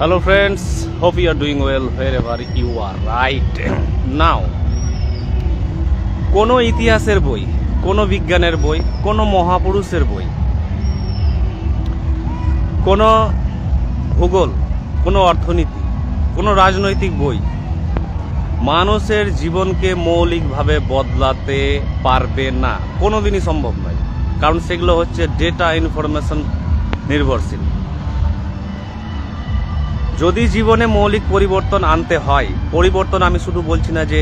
Hello, friends. Hope you are doing well wherever you are right now. কোনো ইতিহাসের বই কোনো বিজ্ঞানের বই কোনো মহাপুরুষের বই কোনো ভূগোল কোনো অর্থনীতি কোনো রাজনৈতিক বই মানুষের জীবনকে মৌলিকভাবে বদলাতে পারবে না কোনোদিনই সম্ভব নয় কারণ সেগুলো হচ্ছে ডেটা ইনফরমেশন নির্ভরশীল যদি জীবনে মৌলিক পরিবর্তন আনতে হয়, পরিবর্তন আমি শুধু বলছি না যে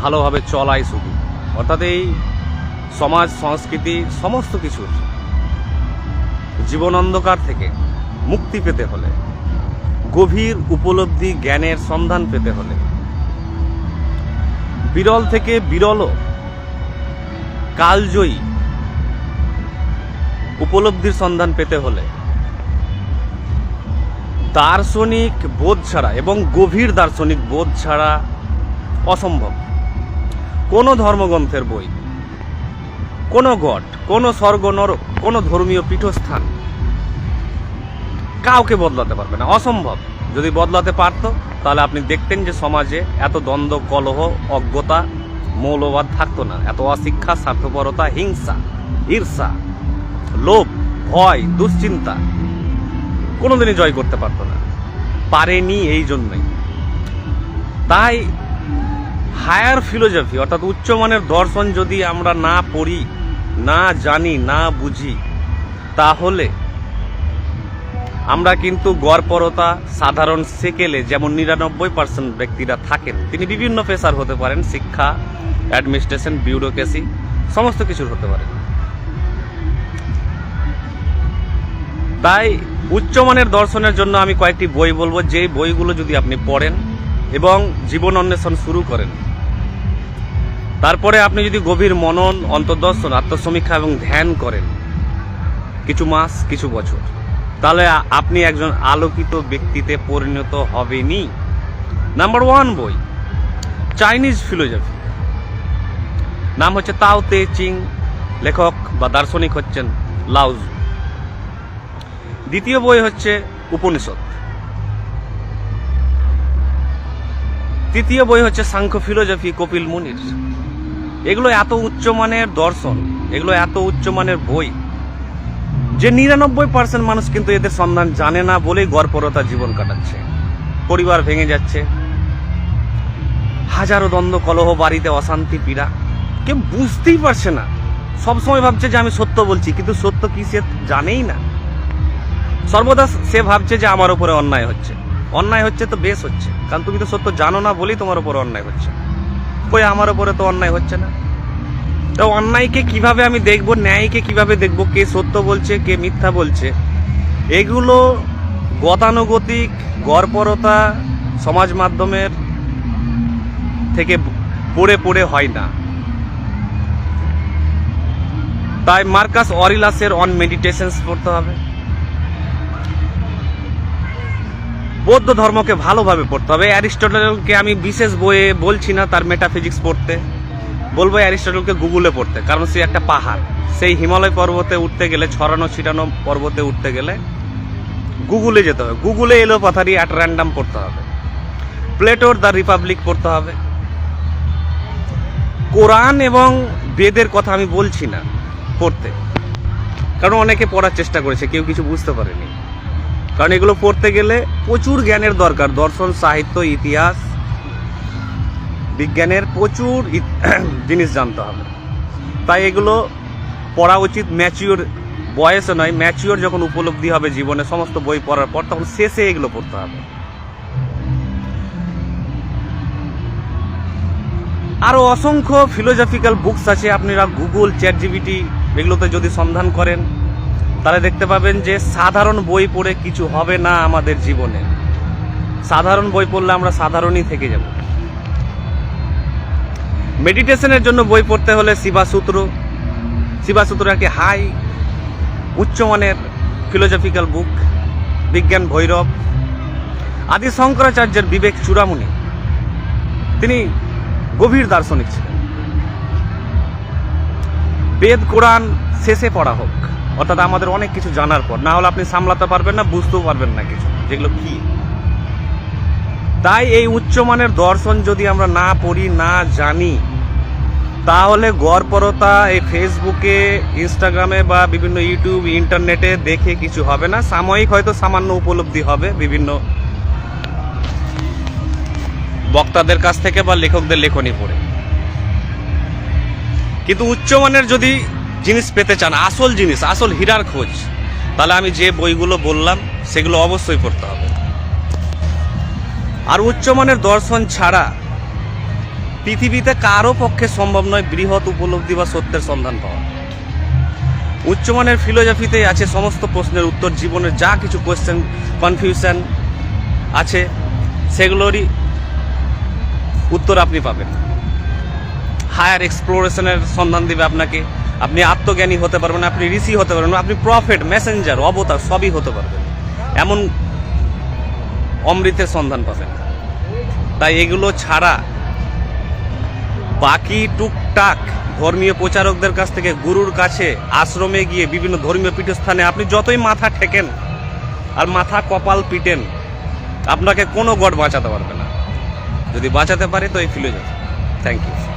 ভালোভাবে চলাই শুধু, অর্থাৎ এই সমাজ, সংস্কৃতি, সমস্ত কিছুর জীবন অন্ধকার থেকে মুক্তি পেতে হলে, গভীর উপলব্ধি জ্ঞানের সন্ধান পেতে হলে, বিরল থেকে বিরল কালজয়ী উপলব্ধির সন্ধান পেতে হলে দার্শনিক বোধ ছাড়া এবং গভীর দার্শনিক বোধ ছাড়া অসম্ভব। কোনো ধর্মগ্রন্থের বই, কোনো গড, কোনো স্বর্গ নরক কোনো ধর্মীয় পীঠস্থান কাউকে বদলাতে পারবে না। অসম্ভব। যদি বদলাতে পারতো, তাহলে আপনি দেখতেন যে সমাজে এত দ্বন্দ্ব, কলহ, অজ্ঞতা, মৌলবাদ থাকতো না। এত অশিক্ষা, স্বার্থপরতা, হিংসা, ঈর্ষা, লোভ, ভয়, দুশ্চিন্তা কোনোদিনই জয় করতে পারতো না। পারেনি এই জন্যই। তাই হায়ার ফিলোজফি অর্থাৎ উচ্চমানের দর্শন যদি আমরা না পড়ি, না জানি, না বুঝি, তাহলে আমরা কিন্তু গড়পরতা, সাধারণ সেকেলে যেমন নিরানব্বই পার্সেন্ট ব্যক্তিরা থাকেন, তিনি বিভিন্ন পেশার হতে পারেন, শিক্ষা, অ্যাডমিনিস্ট্রেশন, বিউরোক্রেসি, সমস্ত কিছুর হতে পারেন তাই উচ্চমানের দর্শনের জন্য আমি কয়েকটি বই বলব। যে বইগুলো যদি আপনি পড়েন এবং জীবন অন্বেষণ শুরু করেন, তারপরে আপনি যদি গভীর মনন, অন্তর্দর্শন, আত্মসমীক্ষা এবং ধ্যান করেন, কিছু মাস, কিছু বছর, তাহলে আপনি একজন আলোকিত ব্যক্তিতে পরিণত হবেনি নাম্বার ওয়ান বই, চাইনিজ ফিলোজফি নাম হচ্ছে তাও তে চিং, লেখক বা দার্শনিক হচ্ছেন লাউজ দ্বিতীয় বই হচ্ছে উপনিষদ। তৃতীয় বই হচ্ছে সাংখ্য ফিলোজফি কপিল মুনির। এগুলো এত উচ্চমানের দর্শন, এগুলো এত উচ্চমানের বই, যে নিরানব্বই পার্সেন্ট মানুষ কিন্তু এদের সন্ধান জানে না বলেই গর্বরতা জীবন কাটাচ্ছে। পরিবার ভেঙে যাচ্ছে। হাজারো দ্বন্দ্ব, কলহ, বাড়িতে অশান্তি, পীড়া। কেউ বুঝতেই পারছে না। সবসময় ভাবছে যে আমি সত্য বলছি, কিন্তু সত্য কি সে জানেই না। সর্বদা সে ভাবছে যে আমার উপরে অন্যায় হচ্ছে। অন্যায় হচ্ছে তো বেশ হচ্ছে। কারণ তুমি তো সত্য জানো না বলেই তোমার উপরে অন্যায় হচ্ছে। কই আমার উপরে তো অন্যায় হচ্ছে না? তো অন্যায়কে কীভাবে আমি দেখব, ন্যায়কে কীভাবে দেখব, কে সত্য বলছে, কে মিথ্যা বলছে, এগুলো গতানুগতিক গড়পরতা সমাজ মাধ্যমের থেকে পড়ে পড়ে হয় না। তাই মার্কাস অরিলাসের অন মেডিটেশনস পড়তে হবে। বৌদ্ধ ধর্মকে ভালোভাবে পড়তে হবে। অ্যারিস্টটলকে আমি বিশেষ বইয়ে বলছি না, তার মেটাফিজিক্স পড়তে। বলব অ্যারিস্টটলকে গুগলে পড়তে, কারণ সে একটা পাহাড়। সেই হিমালয় পর্বতে উঠতে গেলে, ছড়ানো ছিটানো পর্বতে উঠতে গেলে গুগলে যেতে হবে। গুগলে এলো পাথারি অ্যাট র্যান্ডাম পড়তে হবে। প্লেটোর দ্য রিপাবলিক পড়তে হবে। কোরআন এবং বেদের কথা আমি বলছি না পড়তে। কারণ অনেকে পড়ার চেষ্টা করেছে, কেউ কিছু বুঝতে পারেনি। কারণ এগুলো পড়তে গেলে প্রচুর জ্ঞানের দরকার। দর্শন, সাহিত্য, ইতিহাস, বিজ্ঞানের প্রচুর জিনিস জানতে হবে। তাই এগুলো পড়া উচিত। ম্যাচিওর বয়সে নয়, ম্যাচিওর যখন উপলব্ধি হবে জীবনে সমস্ত বই পড়ার পর, তখন শেষে এগুলো পড়তে হবে। আরও অসংখ্য ফিলোজফিক্যাল বুকস আছে। আপনারা গুগল চ্যাট জিবিটি এগুলোতে যদি সন্ধান করেন তাহলে দেখতে পাবেন যে সাধারণ বই পড়ে কিছু হবে না আমাদের জীবনে। সাধারণ বই পড়লে আমরা সাধারণই থেকে যাব। মেডিটেশনের জন্য বই পড়তে হলে শিবাসূত্র। শিবাসূত্র একটি হাই উচ্চমানের ফিলোজফিক্যাল বুক বিজ্ঞান ভৈরব আদি শঙ্করাচার্যের বিবেক চূড়ামণি। তিনি গভীর দার্শনিক ছিলেন। বেদ, কোরআন শেষে পড়া হোক। অর্থাৎ আমাদের অনেক কিছু জানার পর। না হলে আপনি সামলাতে পারবেন না, বুঝতেও পারবেন না কিছু। যেগুলো কি? তাই এই উচ্চমানের দর্শন যদি আমরা না পড়ি, না জানি, তাহলে গড়পরতা এই ফেসবুকে, ইনস্টাগ্রামে বা বিভিন্ন ইউটিউব, ইন্টারনেটে দেখে কিছু হবে না। সাময়িক হয়তো সামান্য উপলব্ধি হবে বিভিন্ন বক্তাদের কাছ থেকে বা লেখকদের লেখনী পড়ে। কিন্তু উচ্চমানের যদি জিনিস পেতে চান, আসল জিনিস, আসল হীরার খোঁজ, তাহলে আমি যে বইগুলো বললাম, সেগুলো অবশ্যই পড়তে হবে। আর উচ্চমানের দর্শন ছাড়া পৃথিবীতে কারও পক্ষে সম্ভব নয় বৃহৎ উপলব্ধি বা সত্যের সন্ধান পাওয়া। উচ্চমানের ফিলোজফিতে আছে সমস্ত প্রশ্নের উত্তর জীবনের যা কিছু কোয়েশ্চেন কনফিউশন আছে, সেগুলোরই উত্তর আপনি পাবেন। হায়ার এক্সপ্লোরেশনের সন্ধান দেবে আপনাকে। আপনি আত্মজ্ঞানী হতে পারবেন, আপনি ঋষি হতে পারবেন, আপনি প্রফেট মেসেঞ্জার অবতার, সবই হতে পারবেন। এমন অমৃতের সন্ধান পাবেন। তাই এগুলো ছাড়া বাকি টুকটাক ধর্মীয় প্রচারকদের কাছ থেকে, গুরুর কাছে, আশ্রমে গিয়ে বিভিন্ন ধর্মীয় পীঠস্থানে আপনি যতই মাথা ঠেকেন আর মাথা কপাল পিটেন, আপনাকে কোনো গড বাঁচাতে পারবে না। যদি বাঁচাতে পারে, তো এই ফিলে যাবে। Thank you